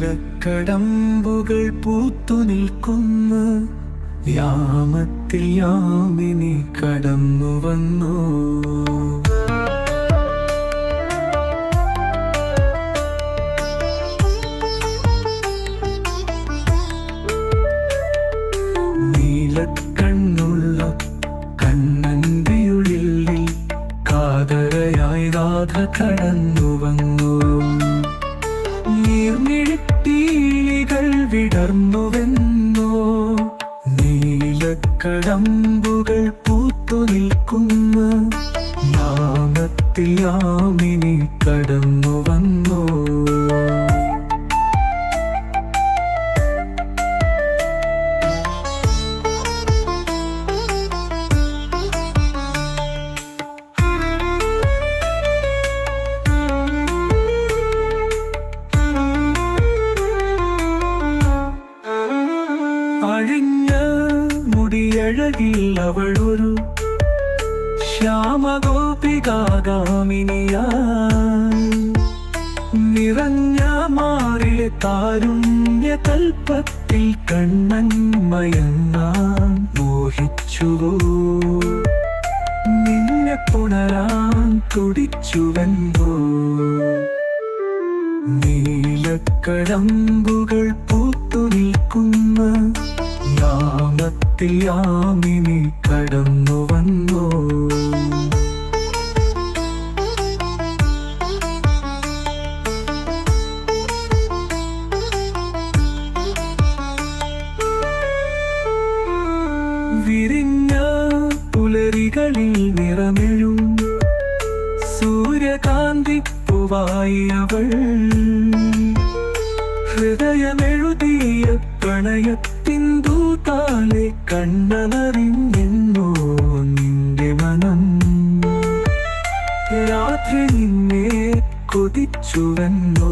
നീലക്കടമ്പുകൾ പൂത്തു നിൽക്കുന്നു. യാമത്തിൽ യാമിനി കടന്നു വന്നു. നീലക്കണ്ണുള്ള കണ്ണന്തിയുള്ളിൽ കാതരയായി രാധ കടന്നു വന്നു. വിടർന്നുവെന്നോ? നീലക്കടമ്പുകൾ പൂത്തു നിൽക്കുന്ന. നാമത്തിൽ യാമിനി കടന്നു വന്നോ മുടിയഴകിൽ അവൾ ഒരു ശ്യാമഗോപികാഗാമിനിയാ നിറഞ്ഞ മാറിലെ താരുണ്യ കൽപ്പത്തിൽ കണ്ണൻ മയങ്ങാൻ മോഹിച്ചുവോ? നിന്നെ പുണരാൻ തുടിച്ചുവെന്നോ നീലക്കടമ്പുകൾ പൂത്തു നിൽക്കുന്ന യാമത്തിൽ യാമിനി കടന്നു വന്നോ. വിരിഞ്ഞ പുലരികളിൽ നിറമെഴും സൂര്യകാന്തി പൂവായി അവൾ. ഹൃദയമെഴുതിയ പ്രണയത്തിൻ ദൂതാലെ കണ്ണനറിഞ്ഞെന്നോ നിന്റെ മനം. രാത്രി നിന്നെ കൊതിച്ചുവെന്നോ.